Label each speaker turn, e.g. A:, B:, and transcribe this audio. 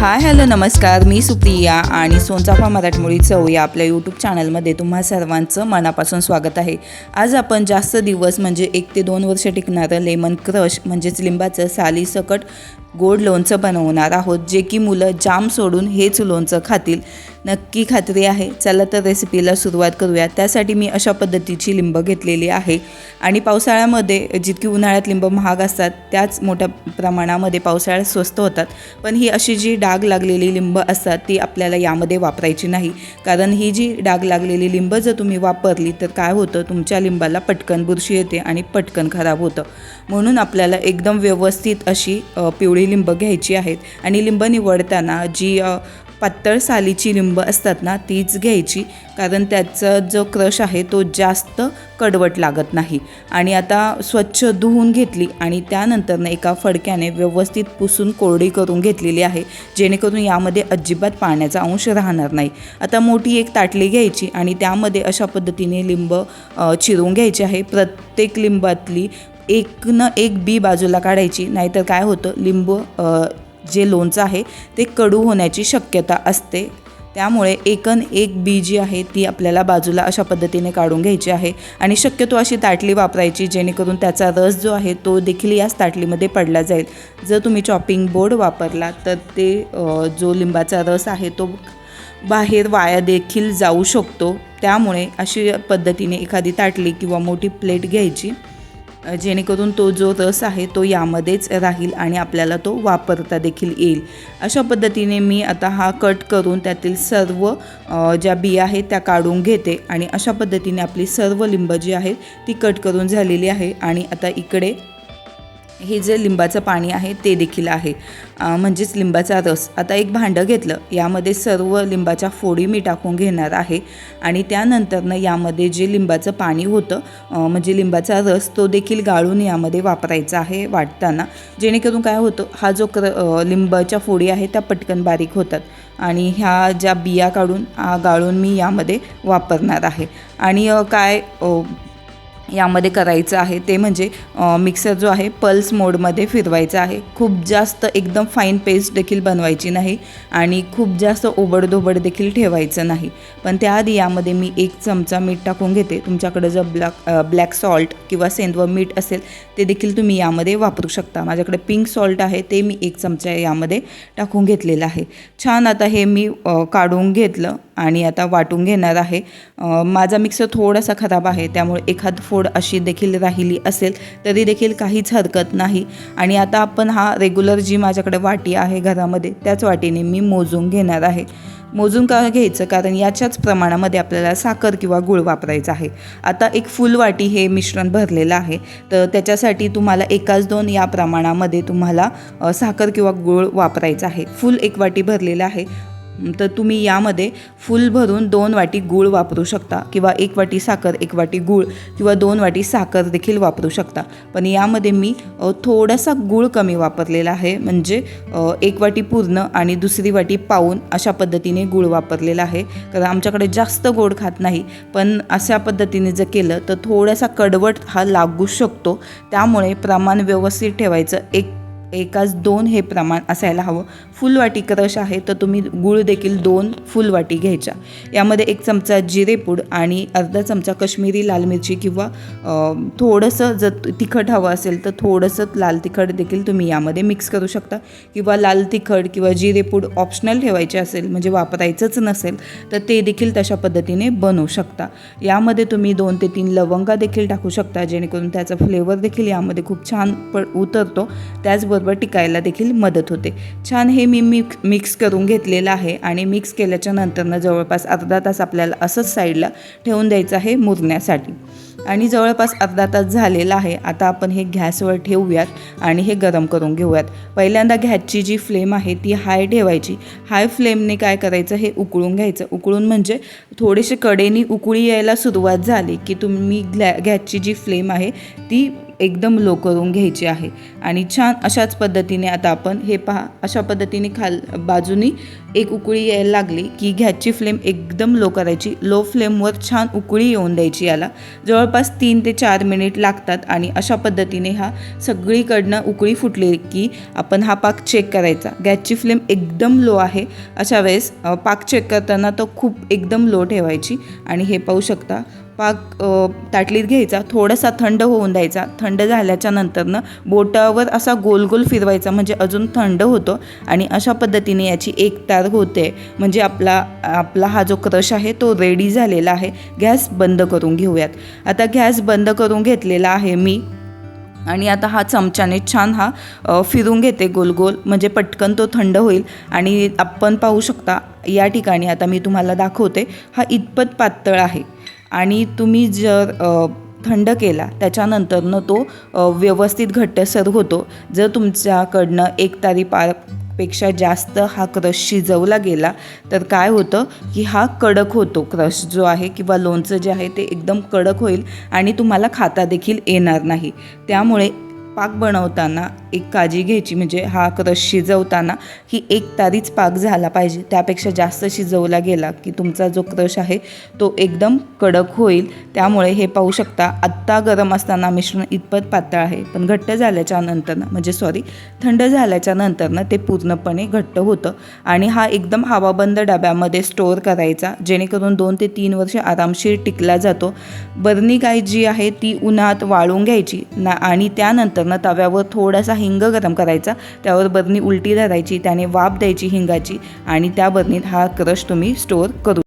A: Hi hello नमस्कार. मी सुप्रिया आणि सोनचाफा मराठमोळी चव या आपल्या यूट्यूब चॅनलमध्ये तुम्हा सर्वांचं मनापासून स्वागत आहे. आज आपण जास्त दिवस म्हणजे एक ते दोन वर्ष टिकणारं लेमन क्रश म्हणजेच लिंबाचं सालीसकट गोड लोणचं बनवणार आहोत जे की मुलं जाम सोडून हेच लोणचं खातील. नक्की खात्री आहे. चला तर रेसिपीला सुरुवात करूया. त्यासाठी मी अशा पद्धतीची लिंब घेतलेली आहे. आणि पावसाळ्यामध्ये जितकी उन्हाळ्यात लिंब महाग असतात त्याच मोठ्या प्रमाणामध्ये पावसाळ्यात स्वस्त होतात. पण ही अशी जी डाग लागलेली लिंब असतात ती आपल्याला यामध्ये वापरायची नाही. कारण ही जी डाग लागलेली लिंब जर तुम्ही वापरली तर काय होतं? तुमच्या लिंबाला पटकन बुरशी येते आणि पटकन खराब होतं. म्हणून आपल्याला एकदम व्यवस्थित अशी पिवळी लिंब घ्यायची आहेत. आणि लिंब निवडताना जी पातळ सालीची लिंब असतात ना तीच घ्यायची. कारण त्याचा जो क्रश आहे तो जास्त कडवट लागत नाही. आणि आता स्वच्छ धुवून घेतली आणि त्यानंतरनं एका फडक्याने व्यवस्थित पुसून कोरडी करून घेतलेली आहे जेणेकरून यामध्ये अजिबात पाण्याचा अंश राहणार नाही. आता मोठी एक ताटली घ्यायची आणि त्यामध्ये अशा पद्धतीने लिंब चिरून घ्यायची आहे. प्रत्येक लिंबातली एक न एक बी बाजूला काढायची नाहीतर काय होतं लिंब जे लोणचं आहे ते कडू होण्याची शक्यता असते. त्यामुळे एकन एक बी जी आहे ती आपल्याला बाजूला अशा पद्धतीने काढून घ्यायची आहे आणि शक्यतो अशी ताटली वापरायची जेणेकरून त्याचा रस जो आहे तो देखील याच ताटलीमध्ये पडला जाईल. जर तुम्ही चॉपिंग बोर्ड वापरला तर ते जो लिंबाचा रस आहे तो बाहेर वाया देखील जाऊ शकतो. त्यामुळे अशी पद्धतीने एखादी ताटली किंवा मोठी प्लेट घ्यायची. जेणेकरून तो जो रस आहे तो यामध्येच राहील आणि आपल्याला तो वापरता देखील येईल. अशा पद्धतीने मी आता हा कट करून त्यातील सर्व ज्या बिया आहेत त्या काढून घेते आणि अशा पद्धतीने आपली सर्व लिंब जी आहेत ती कट करून झालेली आहे आणि आता इकडे हे जे लिंबाचं पाणी आहे ते देखील आहे. म्हणजेच लिंबाचा रस आता एक भांडं घेतलं. यामध्ये सर्व लिंबाच्या फोडी मी टाकून घेणार आहे. आणि त्यानंतरनं यामध्ये जे लिंबाचं पाणी होतं म्हणजे लिंबाचा रस तो देखील गाळून यामध्ये वापरायचा आहे वाटताना. जेणेकरून काय होतं हा जो क्र लिंबाच्या फोडी आहे त्या पटकन बारीक होतात. आणि ह्या ज्या बिया काढून गाळून मी यामध्ये वापरणार आहे. आणि काय यामध्ये करायचं आहे ते म्हणजे मिक्सर जो आहे पल्स मोडमध्ये फिरवायचा आहे. खूप जास्त एकदम फाईन पेस्ट देखील बनवायची नाही आणि खूप जास्त ओबडधोबड देखील ठेवायचं नाही. पण त्याआधी यामध्ये मी एक चमचा मीठ टाकून घेते. तुमच्याकडं जर ब्लॅक ब्लॅक सॉल्ट किंवा सेंदव मीठ असेल ते देखील तुम्ही यामध्ये वापरू शकता. माझ्याकडे पिंक सॉल्ट आहे ते मी एक चमचा यामध्ये टाकून घेतलेलं आहे. छान आता हे मी काढून घेतलं. आणि आता वाटून घेणार आहे. माझा मिक्सर थोडासा खराब आहे त्यामुळे एखाद फोड अशी देखील राहिली असेल तरी देखील काहीच हरकत नाही. आणि आता आपण हा रेग्युलर जी माझ्याकडे वाटी आहे घरामध्ये त्याच वाटीने मी मोजून घेणार आहे. मोजून का घ्यायचं? कारण याच्याच प्रमाणामध्ये आपल्याला साखर किंवा गुळ वापरायचा आहे. आता एक फुल वाटी हे मिश्रण भरलेलं आहे तर त्याच्यासाठी तुम्हाला एकाच दोन या प्रमाणामध्ये तुम्हाला साखर किंवा गुळ वापरायचा आहे. फुल एक वाटी भरलेलं आहे. तर तुम्ही यामध्ये फुल भरून दोन वाटी गूळ वापरू शकता किंवा एक वाटी साखर एक वाटी गूळ किंवा दोन वाटी साखर देखील वापरू शकता. पण यामध्ये मी थोडासा गूळ कमी वापरलेला आहे. म्हणजे एक वाटी पूर्ण आणि दुसरी वाटी पाऊन अशा पद्धतीने गूळ वापरलेला आहे. कारण आमच्याकडे जास्त गोड खात नाही. पण अशा पद्धतीने जर केलं तर थोडासा कडवट हा लागू शकतो. त्यामुळे प्रमाण व्यवस्थित ठेवायचं एक एकाच दोन हे प्रमाण असायला हवं. फुल वाटी क्रश आहे तर तुम्ही गूळ देखील दोन फुल वाटी घ्यायच्या. यामध्ये एक चमचा जिरेपूड आणि अर्धा चमचा कश्मीरी लाल मिरची किंवा थोडंसं जर तिखट हवं असेल तर थोडंसं लाल तिखट देखील तुम्ही यामध्ये मिक्स करू शकता. किंवा लाल तिखट किंवा जिरेपूड ऑप्शनल ठेवायचे असेल म्हणजे वापरायचंच नसेल तर ते देखील तशा पद्धतीने बनवू शकता. यामध्ये तुम्ही दोन ते तीन लवंगा देखील टाकू शकता जेणेकरून त्याचा फ्लेवर देखील यामध्ये खूप छान प उतरतो. त्याचबरोबर टिकायला देखील मदत होते. छान हे मी मिक्स मिक्स करून घेतलेलं आहे आणि मिक्स केल्याच्या नंतरनं जवळपास अर्धा तास आपल्याला असंच साईडला ठेवून द्यायचं आहे मुरण्यासाठी. आणि जवळपास अर्धा तास झालेला आहे. आता आपण हे गॅसवर ठेवूयात आणि हे गरम करून घेऊयात. पहिल्यांदा गॅसची जी फ्लेम आहे ती हाय ठेवायची. हाय फ्लेमने काय करायचं? हे उकळून घ्यायचं. उकळून म्हणजे थोडेसे कडेनी उकळी यायला सुरुवात झाली की तुम्ही ग्लॅ गॅसची जी फ्लेम आहे ती एकदम लो करून घ्यायची आहे. आणि छान अशाच पद्धतीने आता आपण हे पहा अशा पद्धतीने खाल बाजूनी एक उकळी यायला लागली की घॅसची फ्लेम एकदम लो करायची. लो फ्लेमवर छान उकळी येऊन द्यायची याला. जवळपास तीन ते चार मिनिट लागतात आणि अशा पद्धतीने हा सगळीकडनं उकळी फुटली की आपण हा पाक चेक करायचा. गॅसची फ्लेम एकदम लो आहे. अशा वेळेस पाक चेक करताना तो खूप एकदम लो ठेवायची. आणि हे पाहू शकता पाक ताटलीत घ्यायचा थोडासा थंड होऊन द्यायचा. थंड झाल्याच्या नंतरनं बोटावर असा गोल गोल फिरवायचा म्हणजे अजून थंड होतो आणि अशा पद्धतीने याची एक तार होते. म्हणजे आपला आपला हा जो क्रश आहे तो रेडी झालेला आहे. गॅस बंद करून घेऊयात. आता गॅस बंद करून घेतलेला आहे मी. आणि आता हा चमच्याने छान हा फिरून घेते गोल गोल. म्हणजे पटकन तो थंड होईल. आणि आपण पाहू शकता या ठिकाणी आता मी तुम्हाला दाखवते हा इतपत पातळ आहे. आणि तुम्ही जर थंड केला त्याच्यानंतरनं तो व्यवस्थित घट्टसर होतो. जर तुमच्याकडनं एक तारी पारपेक्षा जास्त हा क्रश शिजवला गेला तर काय होतं की हा कडक होतो क्रश जो आहे किंवा लोणचं जे आहे ते एकदम कडक होईल आणि तुम्हाला खाता देखील येणार नाही. त्यामुळे पाक बनवताना एक काळजी घ्यायची म्हणजे हा क्रश शिजवताना ही एक तारीच पाक झाला पाहिजे. त्यापेक्षा जास्त शिजवला गेला की तुमचा जो क्रश आहे तो एकदम कडक होईल. त्यामुळे हे पाहू शकता आत्ता गरम असताना मिश्रण इतपत पातळ आहे पण घट्ट झाल्याच्या नंतरनं म्हणजे सॉरी थंड झाल्याच्या नंतरनं ते पूर्णपणे घट्ट होतं. आणि हा एकदम हवाबंद डब्यामध्ये स्टोअर करायचा जेणेकरून दोन ते तीन वर्ष आरामशीर टिकला जातो. बर्नी गाय जी आहे ती उन्हात वाळून घ्यायची ना आणि त्यानंतरनं तव्यावर थोडासा हिंग गरम करायचा त्यावर बरणी उलटी धरायची त्याने वाफ द्यायची हिंगाची आणि त्या बरणीत हा क्रश तुम्ही स्टोअर करू